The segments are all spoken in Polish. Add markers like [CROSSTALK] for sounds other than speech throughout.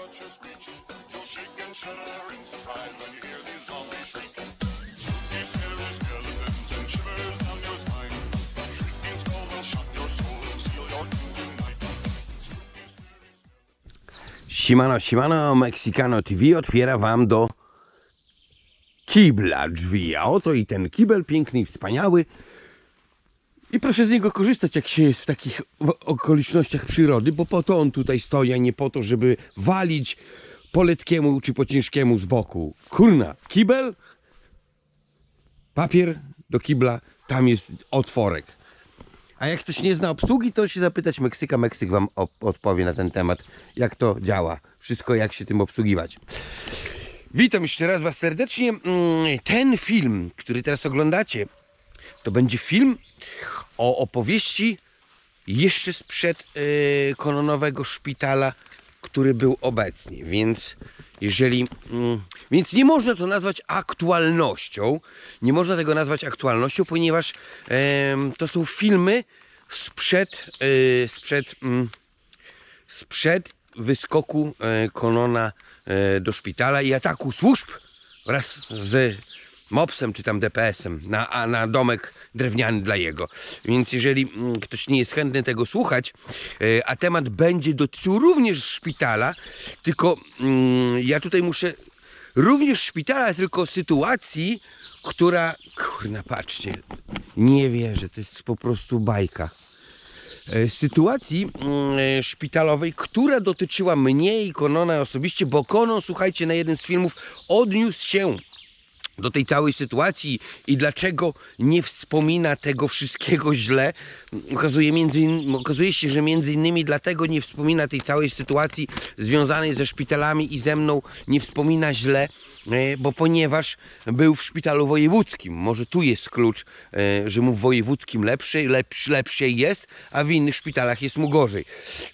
such a screech. You'll shake and shudder in surprise when you hear these zombies shriek. Spooky, scary skeletons and shivers down your spine. Shrieking skulls will shock your soul and seal your scary Siemano, siemano, Mexicano TV otwiera wam do kibla drzwi. A oto i ten kibel piękny i wspaniały. I proszę z niego korzystać, jak się jest w takich okolicznościach przyrody, bo po to on tutaj stoi, a nie po to, żeby walić po letkiemu czy po ciężkiemu z boku. Kurna, kibel, papier do kibla, tam jest otworek. A jak ktoś nie zna obsługi, to się zapytać Meksyka. Meksyk wam odpowie na ten temat, jak to działa. Wszystko, jak się tym obsługiwać. Witam jeszcze raz Was serdecznie. Mm, Ten film, który teraz oglądacie, to będzie film o opowieści jeszcze sprzed yy, kononowego szpitala, który był obecnie. Więc jeżeli. Mm, więc nie można to nazwać aktualnością. Nie można tego nazwać aktualnością, ponieważ em, to są filmy sprzed, yy, sprzed, mm, sprzed wyskoku e, Konona do szpitala i ataku służb wraz z mopsem czy tam DPS-em na, a na domek drewniany dla jego. Więc jeżeli mm, ktoś nie jest chętny tego słuchać, e, a temat będzie dotyczył również szpitala, tylko mm, ja tutaj muszę również szpitala, tylko sytuacji, która, kurna patrzcie, nie wierzę, to jest po prostu bajka e, sytuacji mm, e, szpitalowej, która dotyczyła mnie i Konona osobiście, bo Konon, słuchajcie, na jeden z filmów odniósł się do tej całej sytuacji i dlaczego nie wspomina tego wszystkiego źle. Okazuje, między okazuje się, że między innymi dlatego nie wspomina tej całej sytuacji związanej ze szpitalami i ze mną nie wspomina źle, e, bo ponieważ był w szpitalu wojewódzkim. Może tu jest klucz, e, że mu w wojewódzkim lepszy, lepsz, lepszej jest, a w innych szpitalach jest mu gorzej.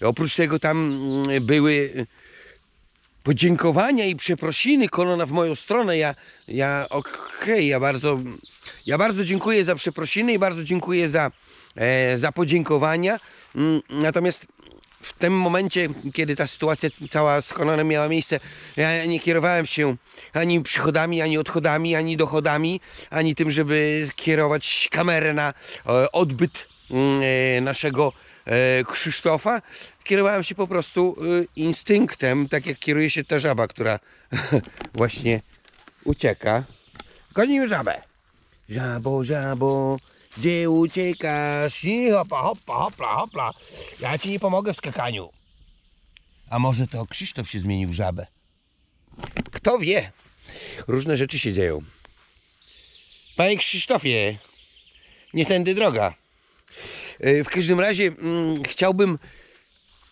Oprócz tego tam mm, były podziękowania i przeprosiny Konona w moją stronę. Ja, ja okej, ja bardzo, ja bardzo dziękuję za przeprosiny i bardzo dziękuję za, e, za podziękowania. Mm, Natomiast w tym momencie, kiedy ta sytuacja cała z Kononem miała miejsce, ja nie kierowałem się ani przychodami, ani odchodami, ani dochodami, ani tym, żeby kierować kamerę na e, odbyt mm, e, naszego Krzysztofa. Kierowałem się po prostu e, instynktem, tak jak kieruje się ta żaba, która [LAUGHS] właśnie ucieka. Gonimy żabę. Żabo, żabo, gdzie uciekasz? I Hopa, hopa, hopla, hopla. Ja ci nie pomogę w skakaniu. A może to Krzysztof się zmienił w żabę? Kto wie? Różne rzeczy się dzieją. Panie Krzysztofie, nie tędy droga. E, W każdym razie mm, chciałbym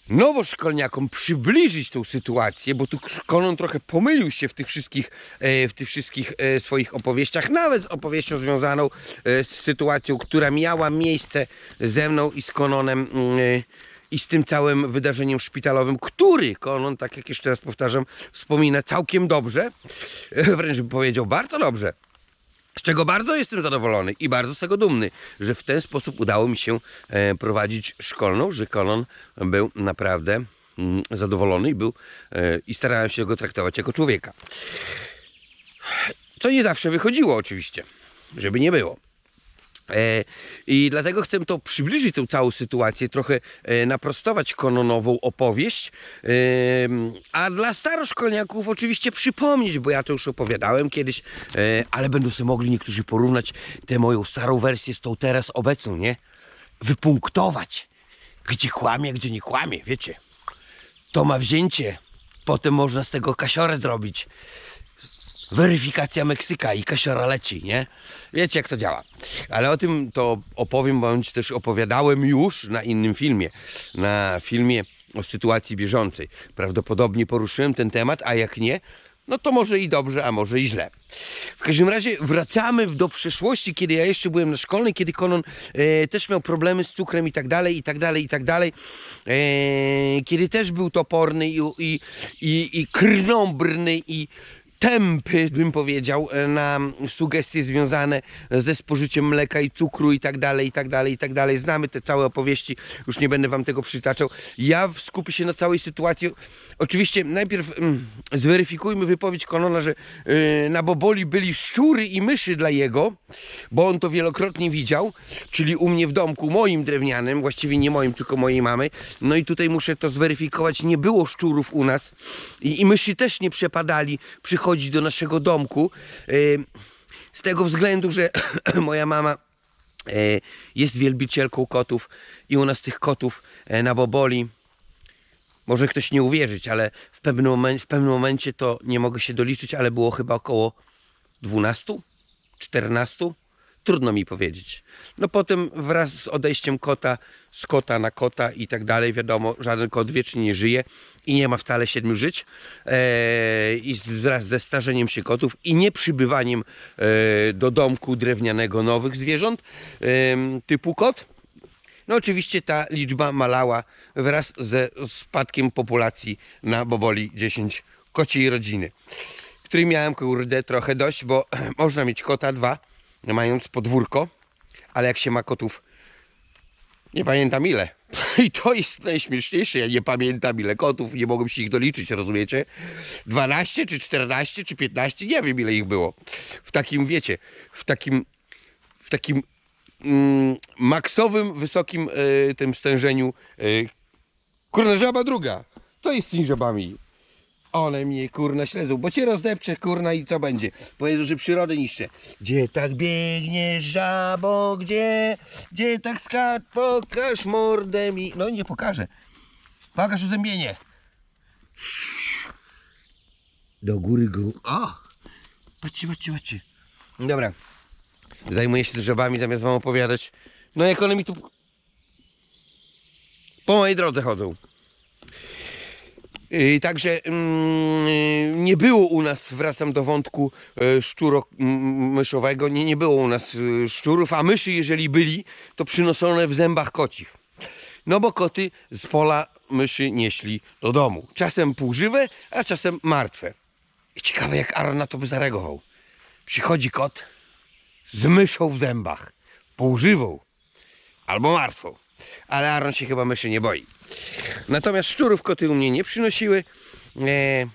nowoszkolniakom przybliżyć tą sytuację, bo tu Konon trochę pomylił się w tych wszystkich, e, w tych wszystkich e, swoich opowieściach, nawet z opowieścią związaną z sytuacją, która miała miejsce ze mną i z Kononem mm, i z tym całym wydarzeniem szpitalowym, który Konon, tak jak jeszcze raz powtarzam, wspomina całkiem dobrze, wręcz bym powiedział bardzo dobrze. Z czego bardzo jestem zadowolony i bardzo z tego dumny, że w ten sposób udało mi się e, prowadzić szkolną, że Konon był naprawdę mm, zadowolony i był e, i starałem się go traktować jako człowieka. Co nie zawsze wychodziło oczywiście, żeby nie było. E, I dlatego chcę to przybliżyć tę całą sytuację, trochę e, naprostować kononową opowieść, e, a dla staroszkolniaków oczywiście przypomnieć, bo ja to już opowiadałem kiedyś, ale będą sobie mogli niektórzy porównać tę moją starą wersję z tą teraz obecną, nie? Wypunktować, gdzie kłamie, gdzie nie kłamie, wiecie. To ma wzięcie, potem można z tego kasiorę zrobić weryfikacja Meksyka i kasiora leci, nie? Wiecie jak to działa. Ale o tym to opowiem, bądź też opowiadałem już na innym filmie. Na filmie o sytuacji bieżącej. Prawdopodobnie poruszyłem ten temat, a jak nie, no to może i dobrze, a może i źle. W każdym razie wracamy do przeszłości, kiedy ja jeszcze byłem na szkolnej, kiedy Konon e, też miał problemy z cukrem i tak dalej, i tak dalej, i tak dalej. E, kiedy też był toporny i, i, i, i krnąbrny i tępy, bym powiedział, e, na sugestie związane ze spożyciem mleka i cukru i tak dalej, i tak dalej, i tak dalej. Znamy te całe opowieści, już nie będę wam tego przytaczał. Ja skupię się na całej sytuacji. Oczywiście najpierw mm, zweryfikujmy wypowiedź Konona, że yy, na Boboli byli szczury i myszy dla jego, bo on to wielokrotnie widział, czyli u mnie w domku, moim drewnianym, właściwie nie moim, tylko mojej mamy. No i tutaj muszę to zweryfikować, nie było szczurów u nas i, i myszy też nie przepadali przychodzić do naszego domku. Yy, z tego względu, że [CLEARS THROAT] moja mama e, jest wielbicielką kotów i u nas tych kotów e, na Boboli może ktoś nie uwierzyć, ale w pewnym, momencie, w pewnym momencie to nie mogę się doliczyć, ale było chyba około 12, 14. Trudno mi powiedzieć. No potem wraz z odejściem kota, z kota na kota i tak dalej, wiadomo, żaden kot wiecznie nie żyje i nie ma wcale siedmiu żyć. Eee, I wraz ze starzeniem się kotów i nieprzybywaniem e, do domku drewnianego nowych zwierząt em, typu kot, no oczywiście ta liczba malała wraz ze spadkiem populacji na Boboli 10 kociej rodziny, której miałem kurde trochę dość, bo [CLEARS THROAT] można mieć kota dwa, mając podwórko, ale jak się ma kotów nie pamiętam ile. [LAUGHS] I to jest najśmieszniejsze. Ja nie pamiętam ile kotów, nie mogłem się ich doliczyć, rozumiecie? 12 czy 14 czy 15, nie wiem ile ich było. W takim, wiecie, w takim, w takim mm, maksowym, wysokim y, tym stężeniu. Y, kurna, żaba druga. Co jest z tymi żabami? One mnie kurna śledzą, bo cię rozdepczę kurna i co będzie? Powiedzą, że przyrodę niszczę. Gdzie tak biegniesz żabo, gdzie? Gdzie tak skacz, pokaż mordę mi. No nie pokażę. Pokaż uzębienie. Do góry go. O! Patrzcie, patrzcie, patrzcie. Dobra. Zajmuję się żabami zamiast wam opowiadać. No jak one mi tu po mojej drodze chodzą. I także mm, nie było u nas, wracam do wątku e, szczuro-myszowego, nie, nie było u nas e, szczurów, a myszy jeżeli byli, to przynoszone w zębach kocich. No bo koty z pola myszy nieśli do domu. Czasem półżywe, a czasem martwe. I ciekawe jak Aaron na to by zareagował. Przychodzi kot z myszą w zębach, półżywą albo martwą. Ale Aaron się chyba myszy nie boi. Natomiast szczurów koty u mnie nie przynosiły. E,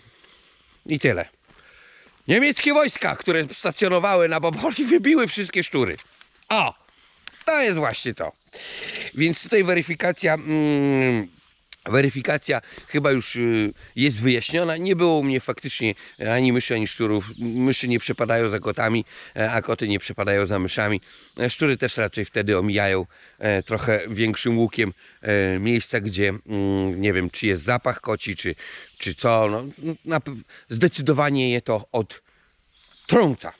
I tyle. Niemieckie wojska, które stacjonowały na Boboli, wybiły wszystkie szczury. O! To jest właśnie to. Więc tutaj weryfikacja. Mm, Weryfikacja chyba już y, jest wyjaśniona. Nie było u mnie faktycznie ani myszy, ani szczurów. Myszy nie przepadają za kotami, e, a koty nie przepadają za myszami. E, Szczury też raczej wtedy omijają e, trochę większym łukiem miejsca, gdzie mm, nie wiem, czy jest zapach koci, czy, czy co. No, pe- zdecydowanie je to odtrąca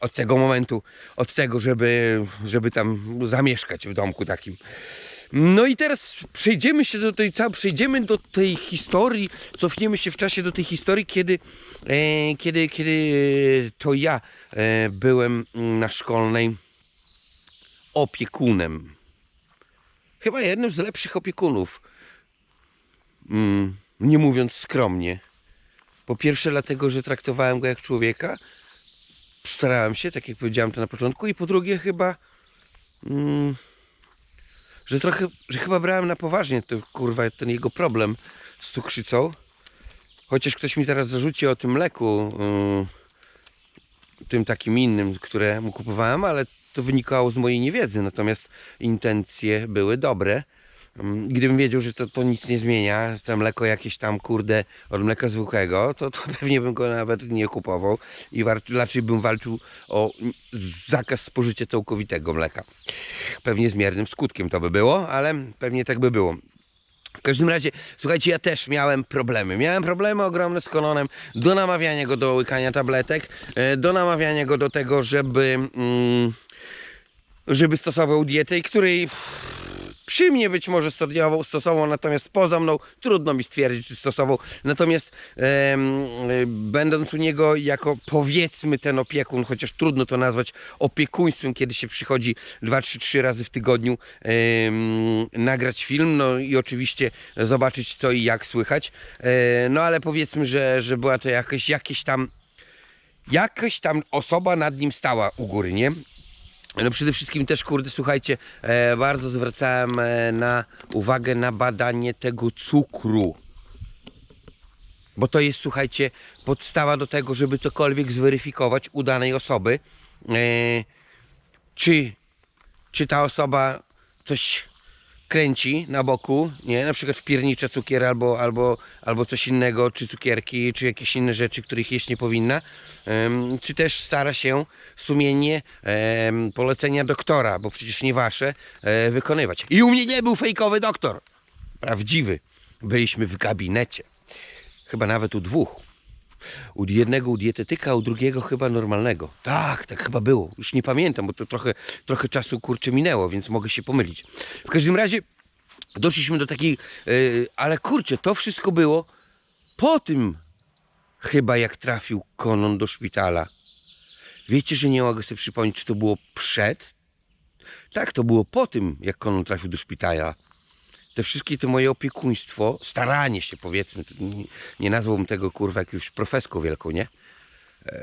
od tego momentu, od tego, żeby, żeby tam zamieszkać w domku takim. No i teraz przejdziemy się do tej, przejdziemy do tej historii, cofniemy się w czasie do tej historii, kiedy, e, kiedy, kiedy to ja e, byłem na szkolnej opiekunem. Chyba jednym z lepszych opiekunów. Mm, nie mówiąc skromnie. Po pierwsze dlatego, że traktowałem go jak człowieka. Starałem się, tak jak powiedziałem to na początku. I po drugie chyba... Mm, że trochę, że chyba brałem na poważnie to, kurwa, ten jego problem z cukrzycą. Chociaż ktoś mi teraz zarzuci o tym mleku, yy, tym takim innym, które mu kupowałem, ale to wynikało z mojej niewiedzy, natomiast intencje były dobre. Ym, Gdybym wiedział, że to, to nic nie zmienia, to mleko jakieś tam, kurde, od mleka zwykłego, to, to [LAUGHS] pewnie bym go nawet nie kupował i raczej bym walczył o mm, zakaz spożycia całkowitego mleka. Pewnie z miernym skutkiem to by było, ale pewnie tak by było. W każdym razie, słuchajcie, ja też miałem problemy. Miałem problemy ogromne z Kononem do namawiania go do łykania tabletek, e, do namawiania go do tego, żeby, mm, żeby stosował dietę, której przy mnie być może stosował, stosował, natomiast poza mną trudno mi stwierdzić, czy stosował. Natomiast y, będąc u niego jako powiedzmy ten opiekun, chociaż trudno to nazwać opiekuństwem, kiedy się przychodzi 2 3 3 razy w tygodniu nagrać film, no i oczywiście zobaczyć co i jak słychać. E, no ale powiedzmy, że, że była to jakieś, jakieś tam jakaś tam osoba nad nim stała u góry, nie? No przede wszystkim też, kurde, słuchajcie, e, bardzo zwracałem e, na uwagę na badanie tego cukru. Bo to jest, słuchajcie, podstawa do tego, żeby cokolwiek zweryfikować u danej osoby. E, czy, czy ta osoba coś kręci na boku, nie? Na przykład wpiernicza cukier albo, albo, albo coś innego, czy cukierki, czy jakieś inne rzeczy, których jeść nie powinna. Em, czy też stara się sumiennie em, polecenia doktora, bo przecież nie wasze, e, wykonywać. I u mnie nie był fejkowy doktor. Prawdziwy. Byliśmy w gabinecie. Chyba nawet u dwóch. U jednego u dietetyka, u drugiego chyba normalnego. Tak, tak chyba było. Już nie pamiętam, bo to trochę, trochę czasu kurczę minęło, więc mogę się pomylić. W każdym razie doszliśmy do takiej, yy, ale kurczę, to wszystko było po tym chyba jak trafił Konon do szpitala. Wiecie, że nie mogę sobie przypomnieć, czy to było przed? Tak, to było po tym, jak Konon trafił do szpitala te wszystkie to moje opiekuństwo, staranie się powiedzmy, nie, nie nazwałbym tego kurwa jakąś profeską wielką, nie? Eee,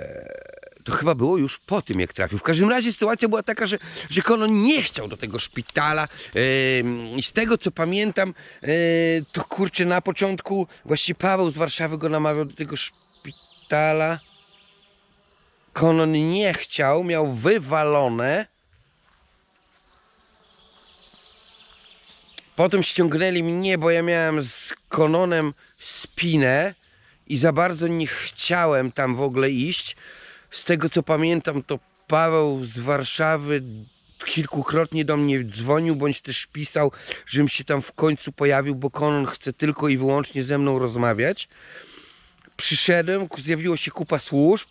to chyba było już po tym, jak trafił. W każdym razie sytuacja była taka, że, że Konon nie chciał do tego szpitala. I z tego co pamiętam, eee, to kurczę na początku właśnie Paweł z Warszawy go namawiał do tego szpitala. Konon nie chciał, miał wywalone. Potem ściągnęli mnie, bo ja miałem z Kononem spinę i za bardzo nie chciałem tam w ogóle iść. Z tego co pamiętam, to Paweł z Warszawy kilkukrotnie do mnie dzwonił, bądź też pisał, żebym się tam w końcu pojawił, bo Konon chce tylko i wyłącznie ze mną rozmawiać. Przyszedłem, zjawiło się kupa służb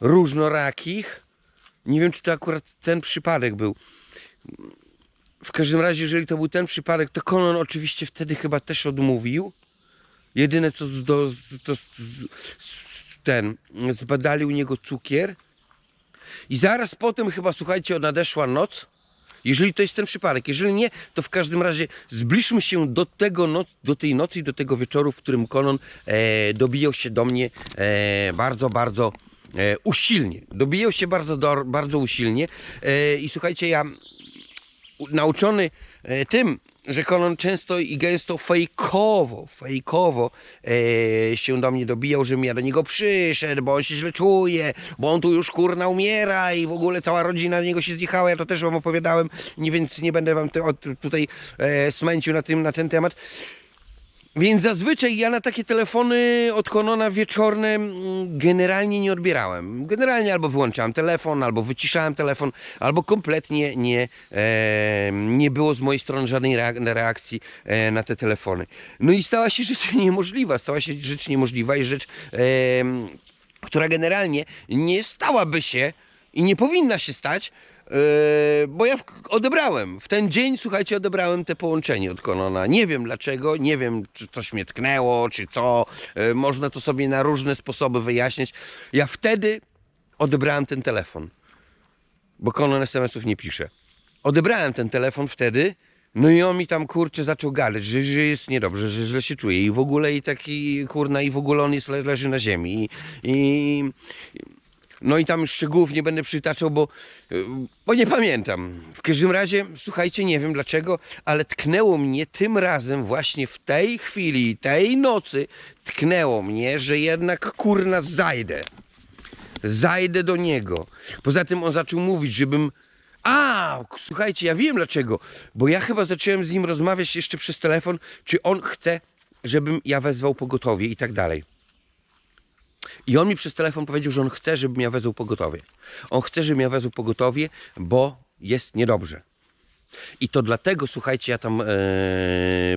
różnorakich. Nie wiem, czy to akurat ten przypadek był. W każdym razie, jeżeli to był ten przypadek, to Konon oczywiście wtedy chyba też odmówił. Jedyne co do, to ten, zbadali u niego cukier. I zaraz potem chyba, słuchajcie, nadeszła noc. Jeżeli to jest ten przypadek, jeżeli nie, to w każdym razie zbliżmy się do tego noc, do tej nocy i do tego wieczoru, w którym Konon e, dobijał się do mnie e, bardzo, bardzo e, usilnie. Dobijał się bardzo, do, bardzo usilnie. E, I słuchajcie, ja nauczony e, tym, że Konon często i gęsto fejkowo, fejkowo e, się do mnie dobijał, żebym ja do niego przyszedł, bo on się źle czuje, bo on tu już kurna umiera i w ogóle cała rodzina na niego się zjechała, ja to też wam opowiadałem, nie, więc nie będę wam te, od, tutaj e, smęcił na, tym, na ten temat. Więc zazwyczaj ja na takie telefony od Konona wieczorne mm, generalnie nie odbierałem. Generalnie albo wyłączałem telefon, albo wyciszałem telefon, albo kompletnie nie, e, nie było z mojej strony żadnej reak- reakcji e, na te telefony. No i stała się rzecz [LAUGHS] niemożliwa, stała się rzecz niemożliwa i rzecz, e, która generalnie nie stałaby się i nie powinna się stać, Yy, bo ja odebrałem. W ten dzień, słuchajcie, odebrałem te połączenie od Konona. Nie wiem dlaczego, nie wiem, czy coś mnie tknęło, czy co. Yy, można to sobie na różne sposoby wyjaśnić. Ja wtedy odebrałem ten telefon. Bo Konon SMS-ów nie pisze. Odebrałem ten telefon wtedy. No i on mi tam kurczę zaczął gadać, że, że jest niedobrze, że źle się czuje i w ogóle i taki kurna i w ogóle on jest, le, leży na ziemi i, i no i tam szczegółów nie będę przytaczał, bo, y, bo nie pamiętam. W każdym razie, słuchajcie, nie wiem dlaczego, ale tknęło mnie tym razem, właśnie w tej chwili, tej nocy, tknęło mnie, że jednak kurna zajdę. Zajdę do niego. Poza tym on zaczął mówić, żebym. A, słuchajcie, ja wiem dlaczego. Bo ja chyba zacząłem z nim rozmawiać jeszcze przez telefon, czy on chce, żebym ja wezwał pogotowie i tak dalej. I on mi przez telefon powiedział, że on chce, żebym ja wezwał pogotowie. On chce, żebym ja wezwał pogotowie, bo jest niedobrze. I to dlatego, słuchajcie, ja tam e,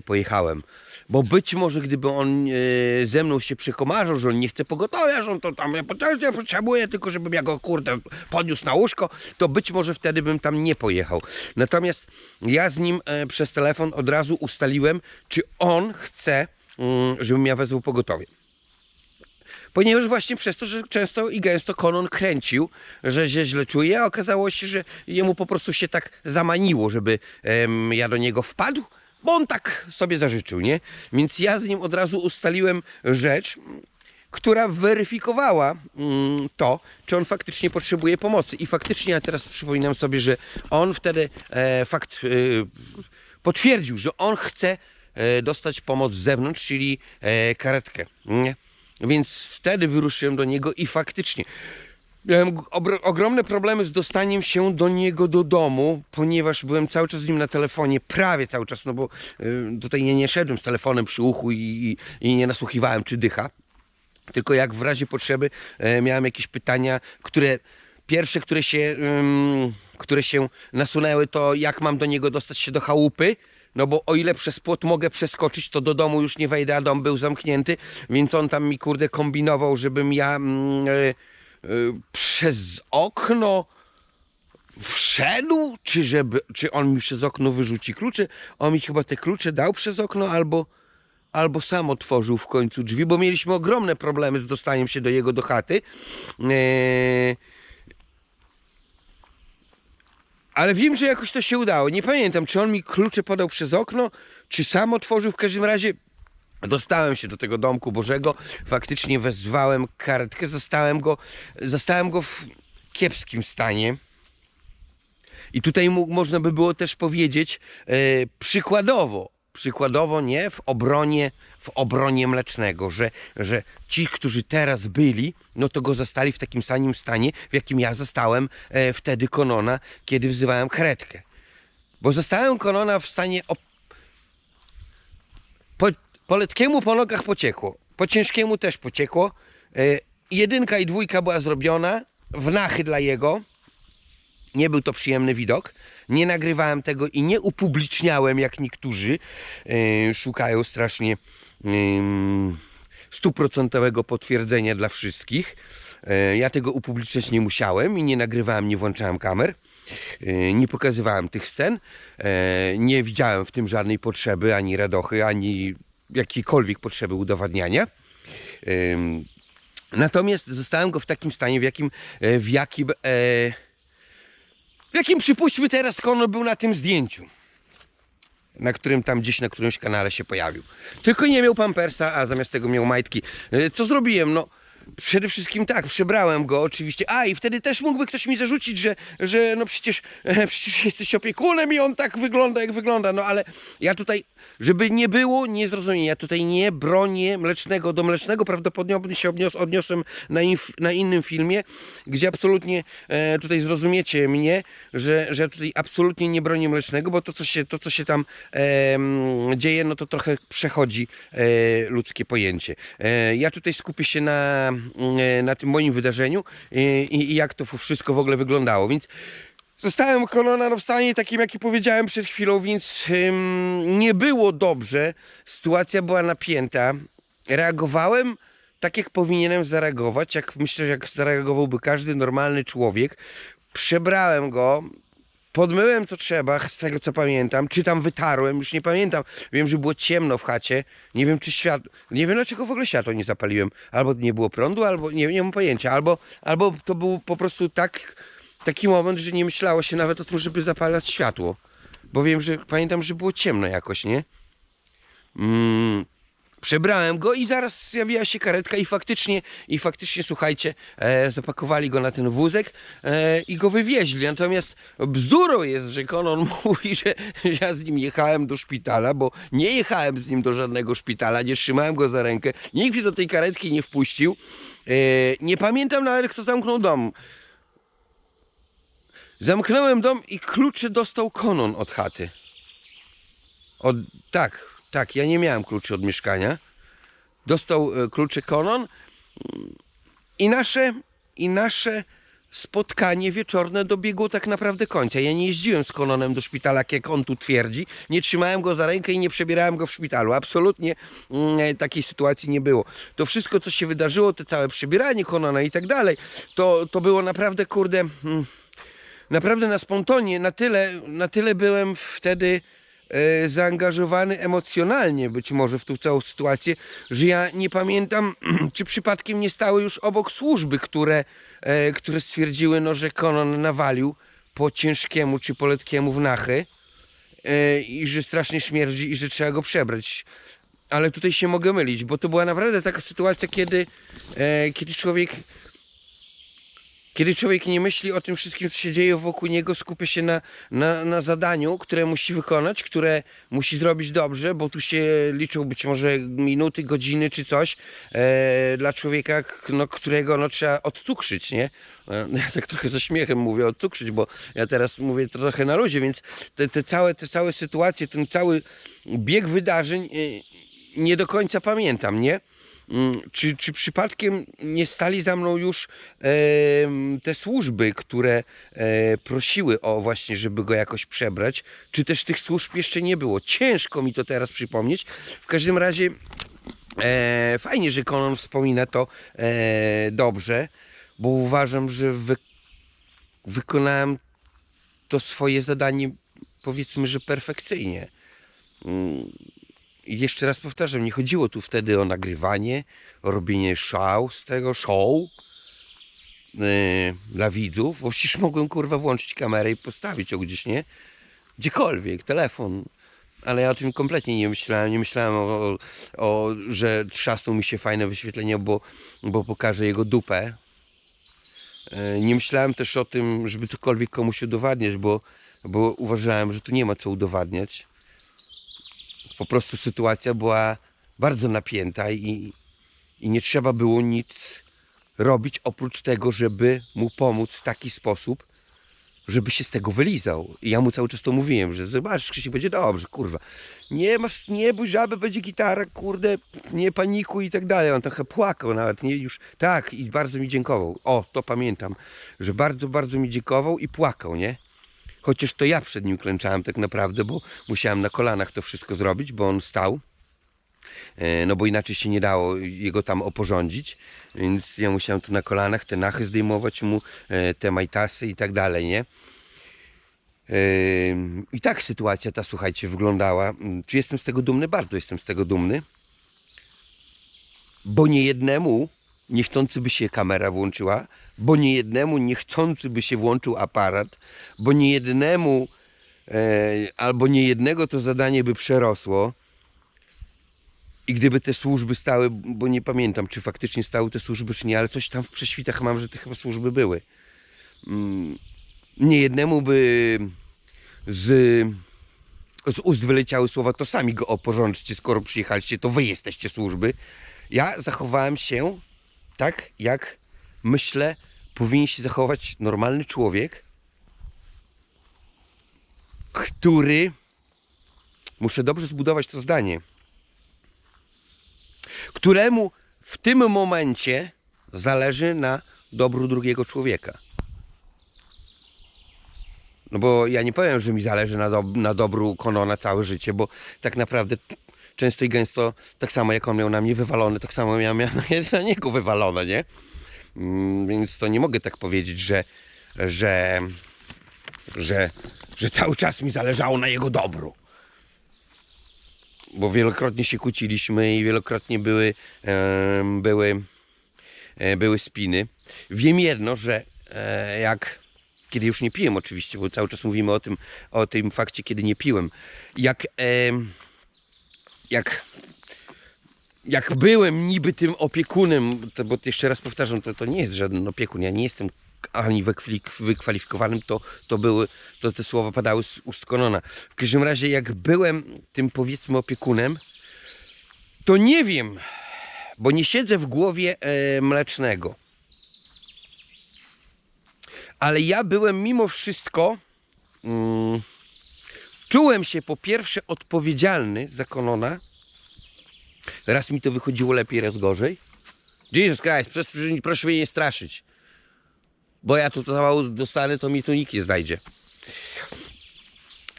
pojechałem. Bo być może gdyby on e, ze mną się przekomarzał, że on nie chce pogotowia, że on to tam ja potrze- ja potrzebuję tylko, żebym ja go kurde podniósł na łóżko, to być może wtedy bym tam nie pojechał. Natomiast ja z nim e, przez telefon od razu ustaliłem, czy on chce, mm, żebym ja wezwał pogotowie. Ponieważ właśnie przez to, że często i gęsto Konon kręcił, że się źle czuje, a okazało się, że jemu po prostu się tak zamaniło, żeby em, ja do niego wpadł, bo on tak sobie zażyczył, nie? Więc ja z nim od razu ustaliłem rzecz, która weryfikowała mm, to, czy on faktycznie potrzebuje pomocy. I faktycznie ja teraz przypominam sobie, że on wtedy e, fakt e, potwierdził, że on chce e, dostać pomoc z zewnątrz, czyli e, karetkę. Nie? Więc wtedy wyruszyłem do niego i faktycznie miałem ogromne problemy z dostaniem się do niego do domu, ponieważ byłem cały czas z nim na telefonie, prawie cały czas, no bo y, tutaj nie, nie szedłem z telefonem przy uchu i, i, i nie nasłuchiwałem, czy dycha. Tylko jak w razie potrzeby e, miałem jakieś pytania, które pierwsze, które się, które się nasunęły, to jak mam do niego dostać się do chałupy. No bo o ile przez płot mogę przeskoczyć, to do domu już nie wejdę, a dom był zamknięty, więc on tam mi kurde kombinował, żebym ja mm, e, e, przez okno wszedł, czy żeby, czy on mi przez okno wyrzuci klucze. On mi chyba te klucze dał przez okno, albo, albo sam otworzył w końcu drzwi, bo mieliśmy ogromne problemy z dostaniem się do jego do chaty. Eee, ale wiem, że jakoś to się udało. Nie pamiętam, czy on mi klucze podał przez okno, czy sam otworzył. W każdym razie dostałem się do tego domku Bożego. Faktycznie wezwałem karetkę. Zostałem go, zostałem go w kiepskim stanie. I tutaj mógł, można by było też powiedzieć e, przykładowo, przykładowo nie w obronie, w obronie mlecznego, że, że ci, którzy teraz byli, no to go zastali w takim samym stanie, w jakim ja zostałem e, wtedy Konona, kiedy wzywałem karetkę. Bo zostałem Konona w stanie op... po, po letkiemu po nogach pociekło, po ciężkiemu też pociekło. E, jedynka i dwójka była zrobiona, wnachy dla jego, nie był to przyjemny widok. Nie nagrywałem tego i nie upubliczniałem, jak niektórzy e, szukają strasznie stuprocentowego potwierdzenia dla wszystkich. E, ja tego upubliczniać nie musiałem i nie nagrywałem, nie włączałem kamer. E, nie pokazywałem tych scen. Nie widziałem w tym żadnej potrzeby, ani radochy, ani jakiejkolwiek potrzeby udowadniania. Natomiast zostałem go w takim stanie, w jakim, w jakim w jakim przypuśćmy teraz Konor był na tym zdjęciu. Na którym tam gdzieś na którymś kanale się pojawił. Tylko nie miał pampersa, a zamiast tego miał majtki. E, Co zrobiłem? No przede wszystkim tak, przebrałem go oczywiście. A i wtedy też mógłby ktoś mi zarzucić, że, że no przecież, e, przecież jesteś opiekunem i on tak wygląda jak wygląda. No ale ja tutaj, żeby nie było niezrozumienia, tutaj nie bronię mlecznego do mlecznego. Prawdopodobnie się odnios, odniosłem na, na innym filmie, gdzie absolutnie e, tutaj zrozumiecie mnie, że, że tutaj absolutnie nie bronię mlecznego, bo to co się, to, co się tam e, dzieje, no to trochę przechodzi e, ludzkie pojęcie. E, ja tutaj skupię się na, mm, na tym moim wydarzeniu i, i, i jak to wszystko w ogóle wyglądało, więc Zostałem Konona no, w stanie takim, jaki powiedziałem przed chwilą, więc ym, nie było dobrze. Sytuacja była napięta. Reagowałem tak, jak powinienem zareagować, jak myślę, jak zareagowałby każdy normalny człowiek. Przebrałem go, podmyłem co trzeba, z tego co pamiętam, czy tam wytarłem, już nie pamiętam. Wiem, że było ciemno w chacie, nie wiem czy światło, nie wiem dlaczego w ogóle światło nie zapaliłem. Albo nie było prądu, albo nie, nie mam pojęcia, albo, albo to był po prostu tak taki moment, że nie myślało się nawet o tym, żeby zapalać światło. Bo wiem, że pamiętam, że było ciemno jakoś, nie? Mm, przebrałem go i zaraz zjawiła się karetka i faktycznie, i faktycznie słuchajcie, e, zapakowali go na ten wózek e, i go wywieźli. Natomiast bzdurą jest, że Konon [LAUGHS] mówi, że ja z nim jechałem do szpitala, bo nie jechałem z nim do żadnego szpitala, nie trzymałem go za rękę, nikt mnie do tej karetki nie wpuścił. E, nie pamiętam nawet, kto zamknął dom. Zamknąłem dom i klucze dostał Konon od chaty. Od, tak, tak, ja nie miałem kluczy od mieszkania. Dostał e, klucze Konon i nasze, i nasze spotkanie wieczorne dobiegło tak naprawdę końca. Ja nie jeździłem z Kononem do szpitala, jak on tu twierdzi. Nie trzymałem go za rękę i nie przebierałem go w szpitalu. Absolutnie mm, takiej sytuacji nie było. To wszystko, co się wydarzyło, to całe przebieranie Konona i tak dalej, to, to było naprawdę, kurde... Mm, naprawdę na spontonie, na tyle, na tyle byłem wtedy e, zaangażowany emocjonalnie być może w tą całą sytuację, że ja nie pamiętam, [CLEARS THROAT] czy przypadkiem nie stały już obok służby, które, e, które stwierdziły, no, że Konon nawalił po ciężkiemu czy po letkiemu w nachy e, i że strasznie śmierdzi i że trzeba go przebrać. ale tutaj się mogę mylić, bo to była naprawdę taka sytuacja, kiedy, e, kiedy człowiek kiedy człowiek nie myśli o tym wszystkim, co się dzieje wokół niego, skupia się na, na, na zadaniu, które musi wykonać, które musi zrobić dobrze, bo tu się liczą być może minuty, godziny czy coś e, dla człowieka, no, którego no, trzeba odcukrzyć, nie? E, [LAUGHS] Ja tak trochę ze śmiechem mówię odcukrzyć, bo ja teraz mówię trochę na luzie, więc te, te, całe, te całe sytuacje, ten cały bieg wydarzeń e, nie do końca pamiętam, nie? Mm, Czy, czy przypadkiem nie stali za mną już em, te służby, które e, prosiły o właśnie, żeby go jakoś przebrać? Czy też tych służb jeszcze nie było? Ciężko mi to teraz przypomnieć. W każdym razie e, fajnie, że Konon wspomina to e, dobrze, bo uważam, że wy, wykonałem to swoje zadanie powiedzmy, że perfekcyjnie. I jeszcze raz powtarzam, nie chodziło tu wtedy o nagrywanie, o robienie show z tego, show yy, dla widzów, przecież mogłem kurwa włączyć kamerę i postawić ją gdzieś, nie? Gdziekolwiek, telefon. Ale ja o tym kompletnie nie myślałem. Nie myślałem o, o że trzasnął mi się fajne wyświetlenie, bo, bo pokażę jego dupę. Yy, Nie myślałem też o tym, żeby cokolwiek komuś udowadniać, bo, bo uważałem, że tu nie ma co udowadniać po prostu sytuacja była bardzo napięta i, i nie trzeba było nic robić oprócz tego, żeby mu pomóc w taki sposób, żeby się z tego wylizał. I ja mu cały czas to mówiłem, że zobacz, Krzysiek, będzie dobrze, kurwa. Nie masz, nie bój żaby, będzie gitara, kurde, nie panikuj i tak dalej. On trochę płakał nawet, nie już, tak, i bardzo mi dziękował. O, to pamiętam, że bardzo, bardzo mi dziękował i płakał, nie? Chociaż to ja przed nim klęczałem tak naprawdę, bo musiałem na kolanach to wszystko zrobić, bo on stał. E, No bo inaczej się nie dało jego tam oporządzić. Więc ja musiałem tu na kolanach te nachy zdejmować mu, e, te majtasy i tak dalej, nie? E, I tak sytuacja ta, słuchajcie, wyglądała. Czy jestem z tego dumny? Bardzo jestem z tego dumny. Bo nie jednemu niechcący by się kamera włączyła, bo nie jednemu niechcący by się włączył aparat, bo nie jednemu e, albo nie jednego to zadanie by przerosło. I gdyby te służby stały, bo nie pamiętam, czy faktycznie stały te służby, czy nie, ale coś tam w prześwitach mam, że te chyba służby były. Mm, Nie jednemu by z, z ust wyleciały słowa, to sami go oporządźcie, skoro przyjechaliście, to wy jesteście służby. Ja zachowałem się tak, jak myślę, powinien się zachować normalny człowiek, który. Muszę dobrze zbudować to zdanie. Któremu w tym momencie zależy na dobru drugiego człowieka. No bo ja nie powiem, że mi zależy na, do, na dobru Konona całe życie, bo tak naprawdę często i gęsto, tak samo jak on miał na mnie wywalone, tak samo ja miałem [LAUGHS] na niego wywalone, nie? Mm, Więc to nie mogę tak powiedzieć, że, że, że, że cały czas mi zależało na jego dobru. Bo wielokrotnie się kłóciliśmy i wielokrotnie były, były, e, były spiny. Wiem jedno, że e, jak kiedy już nie piłem oczywiście, bo cały czas mówimy o tym, o tym fakcie, kiedy nie piłem. Jak, jak jak byłem niby tym opiekunem, to, bo jeszcze raz powtarzam, to, to nie jest żaden opiekun, ja nie jestem ani wykwali- wykwalifikowanym, to, to były, to te słowa padały z ust Konona. W każdym razie, jak byłem tym powiedzmy opiekunem, to nie wiem, bo nie siedzę w głowie e, mlecznego. Ale ja byłem mimo wszystko, mm, czułem się po pierwsze odpowiedzialny za Konona, Raz mi to wychodziło lepiej, raz gorzej. Jesus Christ, proszę, mnie nie straszyć. Bo ja tu zawału dostanę, to mi tu nikt nie znajdzie.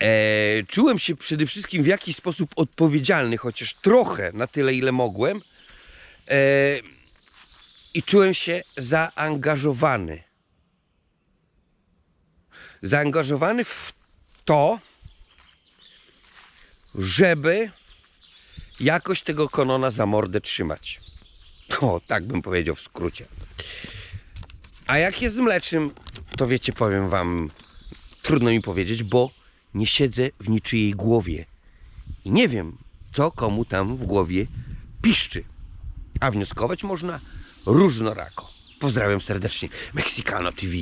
E, czułem się przede wszystkim w jakiś sposób odpowiedzialny, chociaż trochę na tyle, ile mogłem. E, I czułem się zaangażowany. Zaangażowany w to, żeby jakoś tego konona za mordę trzymać. [LAUGHS] O, tak bym powiedział w skrócie. A jak jest z mlecznym, to wiecie, powiem wam, trudno mi powiedzieć, bo nie siedzę w niczyjej głowie. I nie wiem, co komu tam w głowie piszczy. A wnioskować można różnorako. Pozdrawiam serdecznie. Mexicano TV.